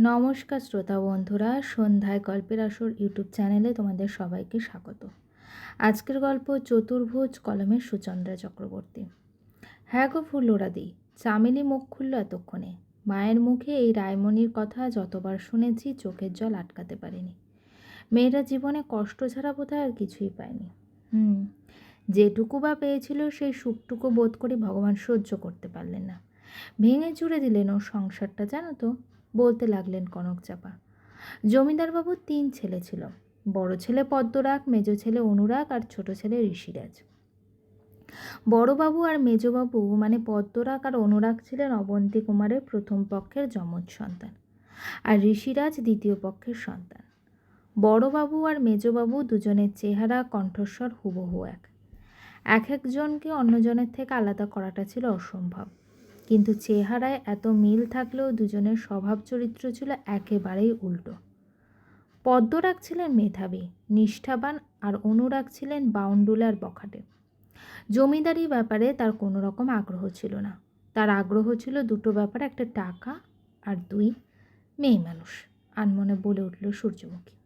নমস্কার শ্রোতা বন্ধুরা, সন্ধ্যায় গল্পের আসর ইউটিউব চ্যানেলে তোমাদের সবাইকে স্বাগত। আজকের গল্প চতুর্ভুজ কলমের সুচন্দ্রা চক্রবর্তী। হ্যাঁ গো ফুল্লোরাদি, চামেলি মুখ খুলল এতক্ষণে। মায়ের মুখে এই রায়মণির কথা যতবার শুনেছি চোখের জল আটকাতে পারিনি। মেয়েরা জীবনে কষ্ট ছাড়া বোধহয় আর কিছুই পায়নি। হুম, যেটুকু বা পেয়েছিল সেই সুখটুকু বোধ করে ভগবান সহ্য করতে পারলেন না। ভেঙে চুড়ে দিলেন ওর সংসারটা, জানো তো? বলতে লাগলেন কনক চাপা। জমিদারবাবুর তিন ছেলে ছিল, বড় ছেলে পদ্মরাগ, মেজ ছেলে অনুরাগ আর ছোট ছেলে ঋষিরাজ। বড়বাবু আর মেজবাবু মানে পদ্মরাগ আর অনুরাগ ছিলেন অবন্তী কুমারের প্রথম পক্ষের যমজ সন্তান আর ঋষিরাজ দ্বিতীয় পক্ষের সন্তান। বড়বাবু আর মেজবাবু দুজনের চেহারা, কণ্ঠস্বর হুবহু এক। এক একজনকে অন্যজনের থেকে আলাদা করাটা ছিল অসম্ভব। কিন্তু চেহারায় এত মিল থাকলেও দুজনের স্বভাব চরিত্র ছিল একেবারেই উল্টো। পদ্মরাগ ছিলেন মেধাবী, নিষ্ঠাবান আর অনুরাগ ছিলেন বাউন্ডুলার বখাটে। জমিদারি ব্যাপারে তার কোনো রকম আগ্রহ ছিল না। তার আগ্রহ ছিল দুটো ব্যাপারে, একটা টাকা আর দুই, মেয়ে মানুষ, আনমনে বলে উঠল সূর্যমুখী।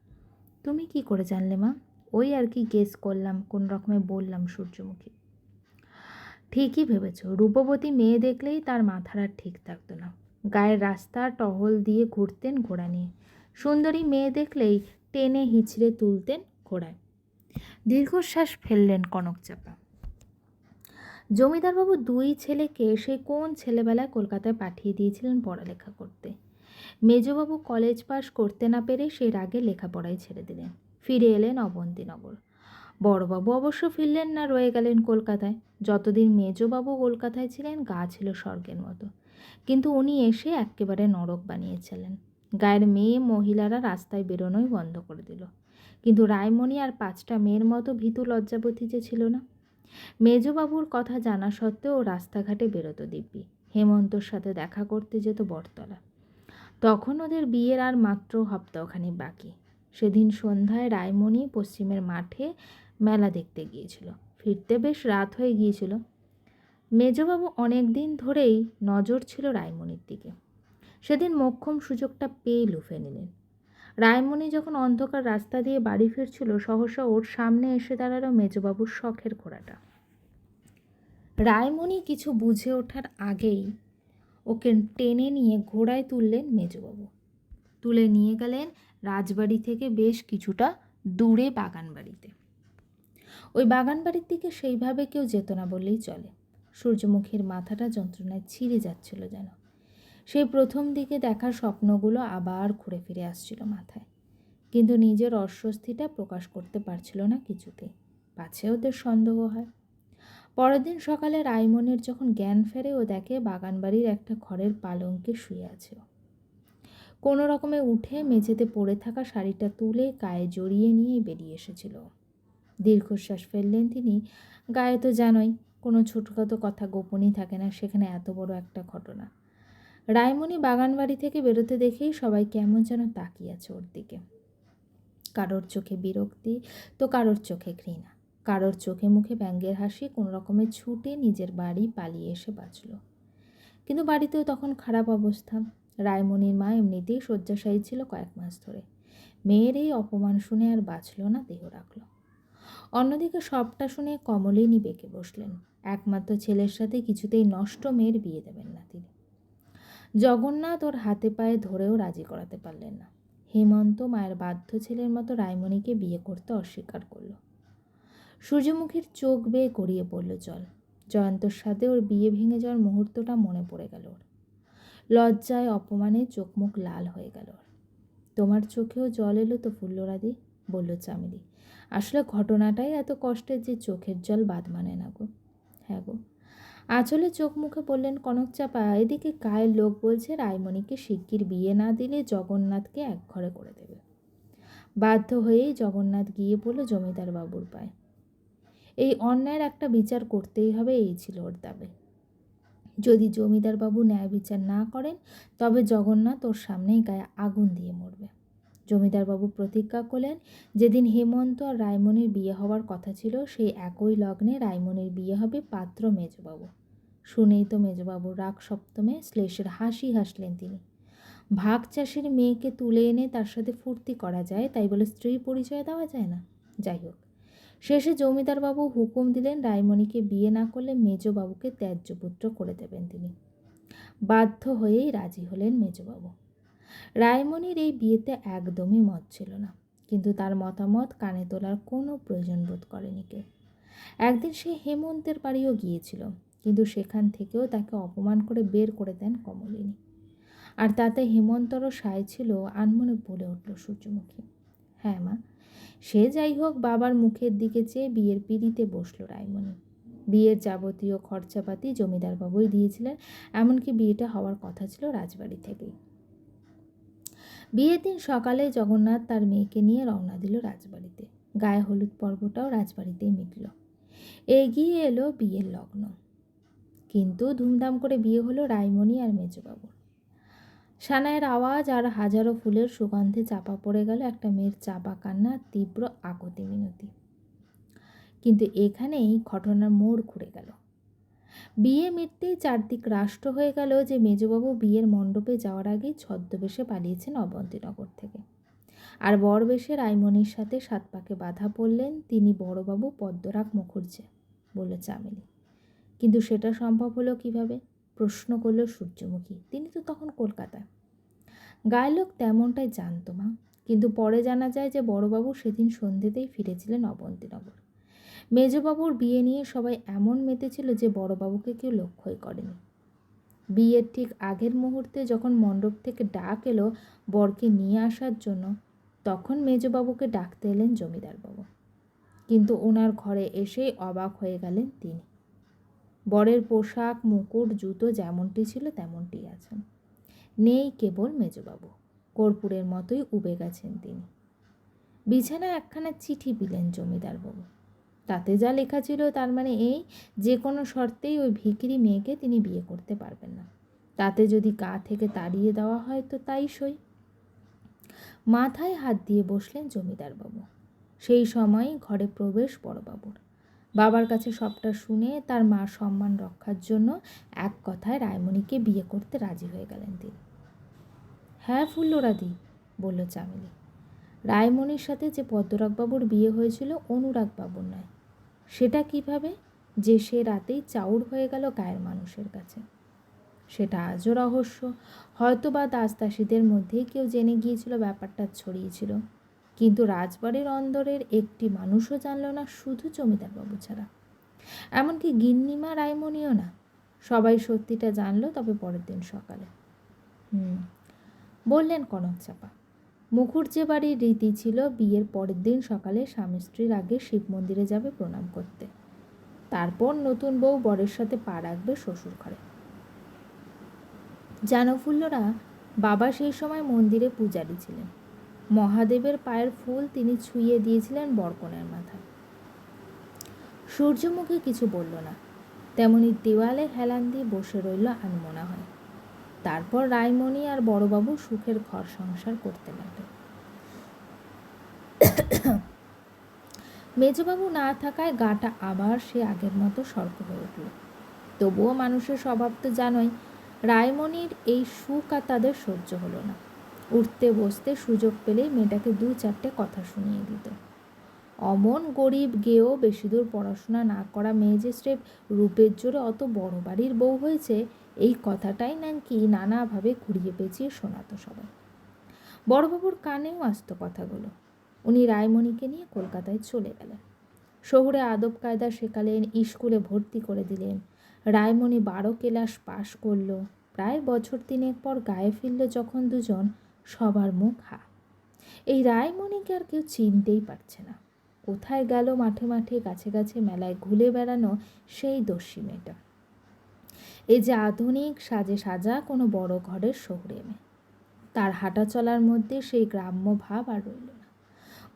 তুমি কি করে জানলে মা? ওই আর কি গেস করলাম কোন রকমে বললাম সূর্যমুখী। ঠিকই ভেবেছ। রূপবতী মেয়ে দেখলেই তার মাথার আর ঠিক থাকতো না। গায়ের রাস্তা, টহল দিয়ে ঘুরতেন ঘোড়া নিয়ে সুন্দরী মেয়ে দেখলেই টেনে হিচড়ে তুলতেন ঘোড়ায়। দীর্ঘশ্বাস ফেললেন কনক চাপা। জমিদারবাবু দুই ছেলেকে সেই কোন ছেলেবেলায় কলকাতায় পাঠিয়ে দিয়েছিলেন পড়ালেখা করতে? মেজবাবু কলেজ পাশ করতে না পেরে সেই রাগে লেখাপড়াই ছেড়ে দিলেন। ফিরে এলেন অবন্তীনগর। বড়বাবু অবশ্য ফিরলেন না, রয়ে গেলেন কলকাতায়। যতদিন মেজবাবু কলকাতায় ছিলেন, গা ছিল স্বর্গের মতো। কিন্তু উনি এসে একেবারে নরক বানিয়েছিলেন। গায়ের মেয়ে মহিলারা রাস্তায় বেরোনোই বন্ধ করে দিল। কিন্তু রায়মণি আর পাঁচটা মেয়ের মতো ভীতু লজ্জাবতী যে ছিল না? মেজবাবুর কথা জানা সত্ত্বেও রাস্তাঘাটে বেরোতো দিব্যি। হেমন্তর সাথে দেখা করতে যেত বটতলা। তখন ওদের বিয়ের আর মাত্র হপ্তাখানি বাকি। সেদিন সন্ধ্যায় রায়মণি পশ্চিমের মাঠে মেলা দেখতে গিয়েছিল। ফিরতে বেশ রাত হয়ে গিয়েছিল। মেজবাবু অনেক দিন ধরেই নজর ছিল রায়মণির দিকে। সেদিন মক্ষম সুযোগটা পেয়ে লুফে নিলেন। রায়মণি যখন অন্ধকার রাস্তা দিয়ে বাড়ি ফিরছিল, সহসা ওর সামনে এসে দাঁড়াল মেজবাবুর শখের ঘোড়াটা রায়মণি কিছু বুঝে ওঠার আগেই ওকে টেনে নিয়ে ঘোড়ায় তুললেন মেজবাবু। তুলে নিয়ে গেলেন রাজবাড়ি থেকে বেশ কিছুটা দূরে বাগান বাড়িতে ওই বাগান বাড়ির দিকে সেইভাবে কেউ যেত না বললেই চলে। সূর্যমুখীর মাথাটা যন্ত্রণায় ছিঁড়ে যাচ্ছিল যেন। সেই প্রথম দিকে দেখা স্বপ্নগুলো আবার ঘুরে ফিরে আসছিল মাথায়। কিন্তু নিজের অস্বস্তিটা প্রকাশ করতে পারছিল না কিছুতেই। পাছে ওদের সন্দেহ হয়। পরের দিন সকালে রায়মনের যখন জ্ঞান ফেরে, ও দেখে বাগানবাড়ির একটা ঘরের পালঙ্কে শুয়ে আছে। কোনো রকমে উঠে মেঝেতে পড়ে থাকা শাড়িটা তুলে গায়ে জড়িয়ে নিয়ে বেরিয়ে এসেছিল। দীর্ঘশ্বাস ফেললেন তিনি। গায়ে তো জানোই, কোনো ছোটোখাটো কথা গোপনই থাকে না, সেখানে এত বড় একটা ঘটনা। রায়মণি বাগানবাড়ি থেকে বেরোতে দেখেই সবাই কেমন যেন তাকিয়ে আছে ওর দিকে। কারোর চোখে বিরক্তি, তো কারোর চোখে ঘৃণা। কারোর চোখে মুখে ব্যঙ্গের হাসি, কোনো রকমে ছুটে নিজের বাড়ি পালিয়ে এসে বাঁচল। কিন্তু বাড়িতেও তখন খারাপ অবস্থা। রায়মণির মা এমনিতেই শয্যাশায়ী ছিল কয়েক মাস ধরে। মেয়ের এই অপমান শুনে আর বাঁচল না, দেহ রাখল। অন্যদিকে সবটা শুনে কমলিনী বেঁকে বসলেন। একমাত্র ছেলের সাথে কিছুতেই নষ্ট মেয়ের বিয়ে দেবেন না তিনি। জগন্নাথ ওর হাতে পায়ে ধরেও রাজি করাতে পারলেন না। হেমন্ত মায়ের বাধ্য ছেলের মতো রায়মণিকে বিয়ে করতে অস্বীকার করল। সূর্যমুখীর চোখ বেয়ে গড়িয়ে পড়ল জল। জয়ন্তর সাথে ওর বিয়ে ভেঙে যাওয়ার মুহূর্তটা মনে পড়ে গেল ওর। লজ্জায়, অপমানে চোখ মুখ লাল হয়ে গেল তোমার চোখেও জল এলো তো ফুল্লরাদি? বলল চামেলি, আসলে ঘটনাটাই এত কষ্টের যে চোখের জল বাদ মানে না গো। হ্যাঁ গো। আঁচলে চোখ মুখে বললেন কনক চাপা, এদিকে গায়ের লোক বলছে রায়মণিকে শিগগির বিয়ে না দিলে জগন্নাথকে এক ঘরে করে দেবে। বাধ্য হয়েই জগন্নাথ গিয়ে পড়ল জমিদার বাবুর পায়। এই অন্যায়ের একটা বিচার করতেই হবে, এই ছিল ওর দাবি। যদি জমিদারবাবু ন্যায় বিচার না করেন, তবে জগন্নাথ ওর সামনেই গায়ে আগুন দিয়ে মরবে। জমিদারবাবু প্রতিজ্ঞা করলেন, যেদিন হেমন্ত আর রায়মণির বিয়ে হওয়ার কথা ছিল, সেই একই লগ্নে রায়মণির বিয়ে হবে পাত্র মেজবাবু। শুনেই তো মেজবাবু রাগ সপ্তমে শ্লেষের হাসি হাসলেন তিনি। ভাগ চাষির মেয়েকে তুলে এনে তার সাথে ফুর্তি করা যায়, তাই বলে স্ত্রী পরিচয় দেওয়া যায় না? যাই হোক, শেষে জমিদারবাবু হুকুম দিলেন রায়মণিকে বিয়ে না করলে মেজবাবুকে ত্যায্য পুত্র করে দেবেন তিনি। বাধ্য হয়েই রাজি হলেন মেজবাবু। রায়মণির এই বিয়েতে একদমই মত ছিল না। কিন্তু তার মতামত কানে তোলার কোনো প্রয়োজন বোধ করেনি কেউ। একদিন সে হেমন্তের বাড়িও গিয়েছিল, কিন্তু সেখান থেকেও তাকে অপমান করে বের করে দেন কমলিনী। আর তাতে হেমন্তরও সায় ছিল, আনমনে বলে উঠল সূর্যমুখী। হ্যাঁ মা, সে যাই হোক বাবার মুখের দিকে চেয়ে বিয়ের পিড়িতে বসল রায়মণি বিয়ের যাবতীয় খরচাপাতি জমিদারবাবুই দিয়েছিলেন, এমনকি বিয়েটা হওয়ার কথা ছিল রাজবাড়ি থেকেই। বিয়ের দিন সকালে জগন্নাথ তার মেয়েকে নিয়ে রওনা দিল রাজবাড়িতে। গায়ে হলুদ পর্বটাও রাজবাড়িতেই মিটল। এগিয়ে এলো বিয়ের লগ্ন। কিন্তু ধুমধাম করে বিয়ে হলো রায়মণি আর মেজবাবুর। সানায়ের আওয়াজ আর হাজারো ফুলের সুগন্ধে চাপা পড়ে গেল একটা মেয়ের চাপা কান্না, তীব্র আকতি মিনতি কিন্তু এখানেই ঘটনার মোড় ঘুরে গেল। বিয়ে মিটতেই চারদিক রাষ্ট্র হয়ে গেল যে মেজবাবু বিয়ের মণ্ডপে যাওয়ার আগেই ছদ্মবেশে পালিয়েছেন অবন্তীনগর থেকে। আর বরবেশে রায়মণির সাথে সাত পাকে বাধা পড়লেন তিনি বড়বাবু পদ্মরাগ মুখুর্জে বলে চামেলি। কিন্তু সেটা সম্ভব হলো কীভাবে? প্রশ্ন করল সূর্যমুখী। তিনি তো তখন কলকাতায়। গায়ের লোক তেমনটাই জানতো মা। কিন্তু পরে জানা যায় যে বড়বাবু সেদিন সন্ধ্যেতেই ফিরেছিলেন অবন্তীনগর। মেজবাবুর বিয়ে নিয়ে সবাই এমন মেতেছিল যে বড়বাবুকে কেউ লক্ষ্যই করেনি। বিয়ের ঠিক আগের মুহূর্তে যখন মণ্ডপ থেকে ডাক এলো বরকে নিয়ে আসার জন্য, তখন মেজবাবুকে ডাকতে এলেন জমিদারবাবু। কিন্তু ওনার ঘরে এসেই অবাক হয়ে গেলেন তিনি। বরের পোশাক, মুকুট, জুতো যেমনটি ছিল তেমনটি আছেন। নেই কেবল মেজবাবু, কর্পূরের মতোই উবে গেছেন তিনি। বিছানায় একখানা চিঠি দিলেন জমিদারবাবু। তাতে যা লেখা ছিল তার মানে এই, যে কোনো শর্তেই ওই ভিখিরি মেয়েকে তিনি বিয়ে করতে পারবেন না। তাতে যদি গা থেকে তাড়িয়ে দেওয়া হয় তো তাই সই। মাথায় হাত দিয়ে বসলেন জমিদারবাবু সেই সময় ঘরে প্রবেশ বড়বাবুর। বাবার কাছে সবটা শুনে তার মার সম্মান রক্ষার জন্য এক কথায় রায়মণিকে বিয়ে করতে রাজি হয়ে গেলেন তিনি। হ্যাঁ ফুল্লরাদি, বলল চামেলি। রায়মণির সাথে যে পদ্মরাগবাবুর বিয়ে হয়েছিল, অনুরাগবাবুর নয়। সেটা কীভাবে? যে সে রাতেই চাউর হয়ে গেল গায়ের মানুষের কাছে। সেটা আজও রহস্য। হয়তো বা দাসদাসীদের মধ্যেই কেউ জেনে গিয়েছিল ব্যাপারটা ছড়িয়েছিল কিন্তু রাজবাড়ির অন্দরের একটি মানুষও জানল না শুধু জমিদারবাবু ছাড়া। এমনকি গিন্নিমা রায়মণিও না। সবাই সত্যিটা জানলো তবে পরের দিন সকালে। হুম, বললেন কনক চাপা। মুখুর্জে বাড়ির রীতি ছিল, বিয়ের পরের দিন সকালে স্বামী স্ত্রীর আগে শিব মন্দিরে যাবে প্রণাম করতে। তারপর নতুন বউ বরের সাথে পা রাখবে শ্বশুর ঘরে। জানফুল্লরা বাবা সেই সময় মন্দিরে পূজারি ছিলেন। মহাদেবের পায়ের ফুল তিনি ছুঁয়ে দিয়েছিলেন বরকনের মাথায়। সূর্যমুখী কিছু বলল না। তেমনি দেওয়ালে হেলান দিয়ে বসে রইল আনমনা হয়। তারপর রায়মণি আর বড়বাবু সুখের ঘর সংসার করতে লাগল। মেজবাবু না থাকায় গাটা আবার সে আগের মতো সর্ক হয়ে উঠল। তবুও মানুষের স্বভাব তো জানোই রায়মণির এই সুখ আর তাদের সহ্য হলো না। উঠতে বসতে সুযোগ পেলেই মেয়েটাকে দু চারটে কথা শুনিয়ে দিত। অমন গরিব গেয়েও বেশি দূর পড়াশোনা না করা মেয়ে যে স্রেফ রূপের জোরে অত বড় বাড়ির বউ হয়েছে এই কথাটাই নাকি নানাভাবে ঘুরিয়ে পেঁচিয়ে শোনাতো সবাই। বড়বাবুর কানেও আসত কথাগুলো। উনি রায়মণিকে নিয়ে কলকাতায় চলে গেলেন। শহুরে আদব কায়দা শেখালেন, স্কুলে ভর্তি করে দিলেন। রায়মণি বারো ক্লাস পাশ করল। প্রায় বছর তিনেক পর গায়ে ফিরল যখন দুজন সবার মুখ হা। এই রায়মণিকে আর কেউ চিনতেই পারছে না। কোথায় গেল মাঠে মাঠে, গাছে গাছে মেলায় ঘুরে বেড়ানো সেই দস্যি মেয়েটা। এই যে আধুনিক সাজে সাজা কোনো বড় ঘরের শহুরে মেয়ে। তার হাঁটা চলার মধ্যে সেই গ্রাম্য ভাব আর রইল না।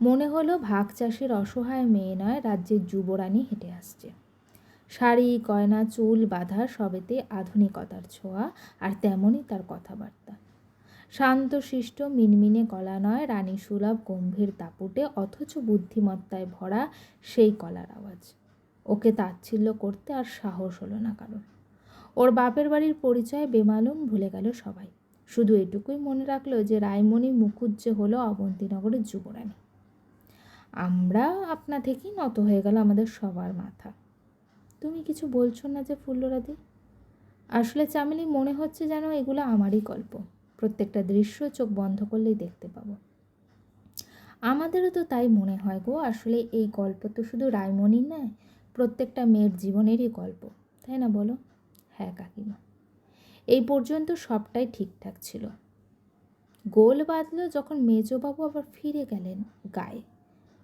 মনে হলো ভাগ চাষির অসহায় মেয়ে নয়, রাজ্যের যুবরানী হেঁটে আসছে। শাড়ি, গয়না, চুল, বাঁধা সবেতে আধুনিকতার ছোঁয়া আর তেমনই তার কথাবার্তা। শান্ত, শিষ্ট, মিনমিনে কলা নয়, রানী সুলভ গম্ভীর দাপুটে অথচ বুদ্ধিমত্তায় ভরা সেই কলার আওয়াজ। ওকে তাচ্ছিল্য করতে আর সাহস হলো না কারণ ওর বাপের বাড়ির পরিচয় বেমালুম ভুলে গেল সবাই। শুধু এটুকুই মনে রাখল যে রায়মণি মুখুজ্জে হলো অবন্তীনগরের যুবরানী। আমরা আপনা থেকেই নত হয়ে গেল আমাদের সবার মাথা। তুমি কিছু বলছো না যে ফুল্লরাদি? আসলে চামেলি মনে হচ্ছে যেন এগুলো আমারই গল্প। প্রত্যেকটা দৃশ্য চোখ বন্ধ করলেই দেখতে পাবো। আমাদেরও তো তাই মনে হয় গো, আসলে এই গল্প তো শুধু রায়মণির নয়, প্রত্যেকটা মেয়ের জীবনেরই গল্প। তাই না বলো? হ্যাঁ কাকিমা। এই পর্যন্ত সবটাই ঠিকঠাক ছিল। গোল বাঁধলো যখন মেজবাবু আবার ফিরে গেলেন গায়ে।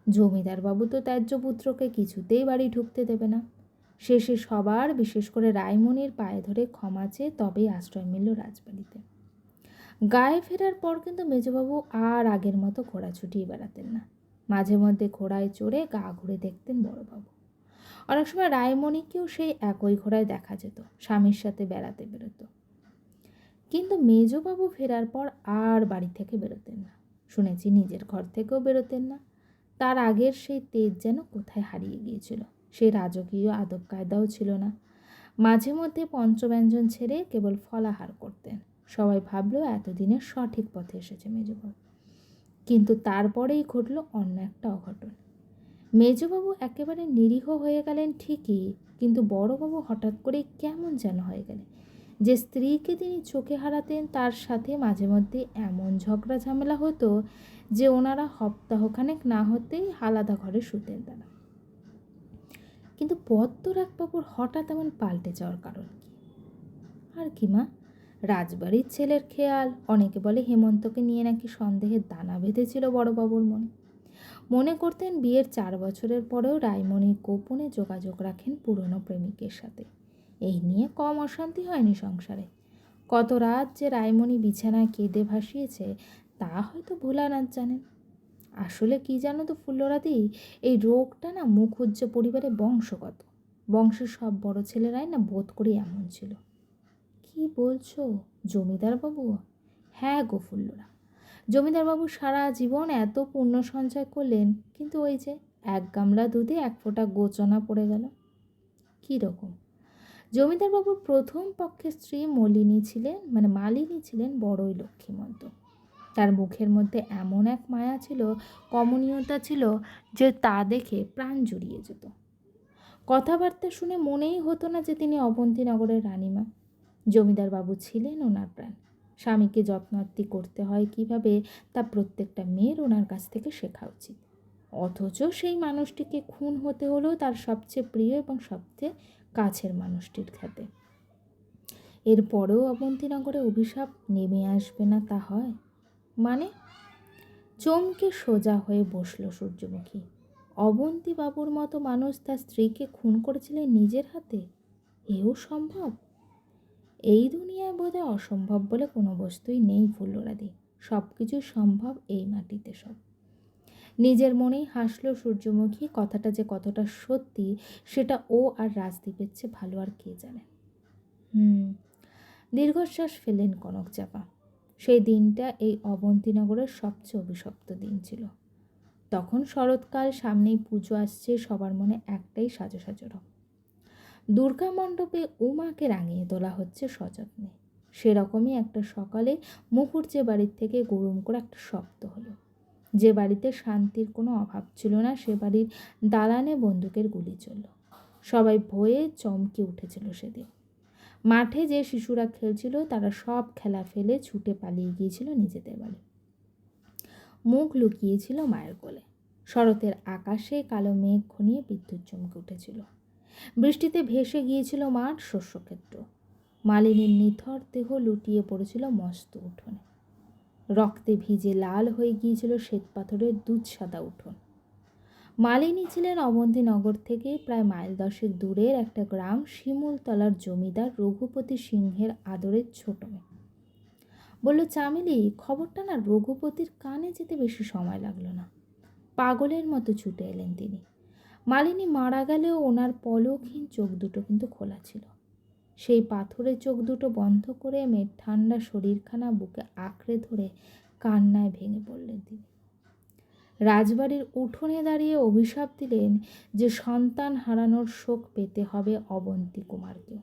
জমিদারবাবু তো ত্যায্য পুত্রকে কিছুতেই বাড়ি ঢুকতে দেবে না। শেষে সবার, বিশেষ করে রায়মণির পায়ে ধরে ক্ষমা চেয়ে তবেই আশ্রয় মিলল রাজবাড়িতে। গায়ে ফেরার পর কিন্তু মেজবাবু আর আগের মতো ঘোড়া ছুটিয়ে বেড়াতেন না। মাঝে মধ্যে ঘোড়ায় চড়ে গা ঘুরে দেখতেন বড়বাবু। অনেক সময় রায়মণিকেও সেই একই ঘোড়ায় দেখা যেত, স্বামীর সাথে বেড়াতে বেরোতো। কিন্তু মেজবাবু ফেরার পর আর বাড়ি থেকে বেরোতেন না। শুনেছি নিজের ঘর থেকেও বেরোতেন না। তার আগের সেই তেজ যেন কোথায় হারিয়ে গিয়েছিল, সেই রাজকীয় আদব কায়দাও ছিল না। মাঝে মধ্যে পঞ্চব্যঞ্জন ছেড়ে কেবল ফলাহার করতেন। সবাই ভাবলো এতদিনে সঠিক পথে এসেছে মেজবাবু। কিন্তু তারপরেই ঘটল অন্য একটা অঘটন। মেজবাবু একেবারে নিরীহ হয়ে গেলেন ঠিকই, কিন্তু বড়বাবু হঠাৎ করে কেমন যেন হয়ে গেলেন। যে স্ত্রীকে তিনি চোখে হারাতেন, তার সাথে মাঝে মধ্যে এমন ঝগড়া ঝামেলা হতো যে ওনারা সপ্তাহখানেক না হতেই আলাদা ঘরে শুতেন তারা। কিন্তু পদ্মরাগবাবুর হঠাৎ এমন পাল্টে যাওয়ার কারণ কি? আর কি মা? রাজবাড়ির ছেলের খেয়াল, অনেকে বলে হেমন্তকে নিয়ে নাকি সন্দেহের দানা বেঁধেছিল বড়বাবুর মনে। মনে করতেন বিয়ের চার বছরের পরেও রায়মণির গোপনে যোগাযোগ রাখেন পুরনো প্রেমিকের সাথে। এই নিয়ে কম অশান্তি হয়নি সংসারে। কত রাত যে রায়মণি বিছানায় কেঁদে ভাসিয়েছে, তা হয়তো ভোলানাথ জানেন। আসলে কি জানো তো ফুল্লরাদি, এই রোগটা না মুখুজ্জ পরিবারে বংশগত। বংশের সব বড় ছেলেরাই না বোধ করি এমন ছিল। কি বলছো জমিদার বাবু হ্যাঁ গো ফুল্লরা। জমিদারবাবু সারা জীবন এত পুণ্য সঞ্চয় করলেন, কিন্তু ওই যে এক গামলা দুধে এক ফোঁটা গোচনা পড়ে গেল। কী রকম? জমিদারবাবুর প্রথম পক্ষের স্ত্রী মলিনী ছিলেন মানে মালিনী ছিলেন বড়ই লক্ষ্মীমন্ত। তার মুখের মধ্যে এমন এক মায়া ছিল, কমনীয়তা ছিল, যে তা দেখে প্রাণ জুড়িয়ে যেত। কথাবার্তা শুনে মনেই হতো না যে তিনি অবন্তীনগরের রানীমা। জমিদারবাবু ছিলেন ওনার প্রাণ। স্বামীকে যত্নার্থী করতে হয় কীভাবে, তা প্রত্যেকটা মেয়ের ওনার কাছ থেকে শেখা উচিত। অথচ সেই মানুষটিকে খুন হতে হলো তার সবচেয়ে প্রিয় এবং সবচেয়ে কাছের মানুষটির খাতে এরপরেও অবন্তীনগরে অভিশাপ নেমে আসবে না তা হয়? মানে? চমকে সোজা হয়ে বসল সূর্যমুখী। অবন্তী বাবুর মতো মানুষ তার স্ত্রীকে খুন করেছিলেন নিজের হাতে? এও সম্ভব? এই দুনিয়ায় বোধহয় অসম্ভব বলে কোনো বস্তুই নেই ফুল্লরাদি। সব কিছু সম্ভব এই মাটিতে সব। নিজের মনেই হাসলো সূর্যমুখী, কথাটা যে কতটা সত্যি, সেটা ও আর রাজদীপের চেয়ে ভালো আর কে জানে। হুম, দীর্ঘশ্বাস ফেলেন কনক চাপা। সেই দিনটা এই অবন্তীনগরের সবচেয়ে অভিশপ্ত দিন ছিল। তখন শরৎকাল, সামনেই পুজো আসছে, সবার মনে একটাই সাজো সাজো রব। দুর্গা মণ্ডপে উমাকে রাঙিয়ে তোলা হচ্ছে সযত্নে। সেরকমই একটা সকালে মুখুর্জে বাড়ির থেকে গরুম করে একটা শব্দ হলো। যে বাড়িতে শান্তির কোনো অভাব ছিল না, সে বাড়ির দালানে বন্দুকের গুলি চলল। সবাই ভয়ে চমকে উঠেছিল সেদিন। মাঠে যে শিশুরা খেলছিল, তারা সব খেলা ফেলে ছুটে পালিয়ে গিয়েছিল নিজেদের বাড়ি। মুখ লুকিয়েছিল মায়ের কোলে। শরতের আকাশে কালো মেঘ ঘনিয়ে বিদ্যুৎ চমকে উঠেছিল। বৃষ্টিতে ভেসে গিয়েছিল মাঠ শস্যক্ষেত্র। মালিনীর নিথর দেহ লুটিয়ে পড়েছিল মস্ত উঠোনে। রক্তে ভিজে লাল হয়ে গিয়েছিল শ্বেত পাথরের দুধ সাদা উঠোন। মালিনী ছিলেন অবন্তীনগর থেকে প্রায় মাইল দশেক দূরের একটা গ্রাম শিমুলতলার জমিদার রঘুপতি সিংহের আদরের ছোট মেয়ে। বলল, চামেলি, খবরটা না রঘুপতির কানে যেতে বেশি সময় লাগল না। পাগলের মতো ছুটে এলেন তিনি। মালিনী মারা গেলেও ওনার পলকহীন চোখ দুটো কিন্তু খোলা ছিল। সেই পাথরের চোখ দুটো বন্ধ করে মেয়ের ঠান্ডা শরীরখানা বুকে আঁকড়ে ধরে কান্নায় ভেঙে পড়লেন তিনি। রাজবাড়ির উঠোনে দাঁড়িয়ে অভিশাপ দিলেন যে সন্তান হারানোর শোক পেতে হবে অবন্তী কুমারকে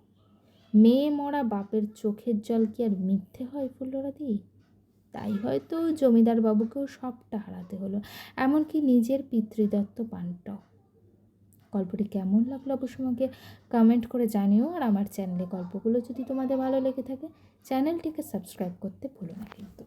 মেয়ে মরা বাপের চোখের জল কি আর মিথ্যে হয় ফুল্লরাদি তাই হয়তো জমিদার বাবুকেও সবটা হারাতে হলো, এমনকি নিজের পিতৃদত্ত পানটাও। গল্পটি কেমন লাগল অবশ্যই আমাকে কমেন্ট করে জানিও। আর আমার চ্যানেলে গল্পগুলো যদি তোমাদের ভালো লেগে থাকে চ্যানেলটিকে সাবস্ক্রাইব করতে ভুলো না কিন্তু।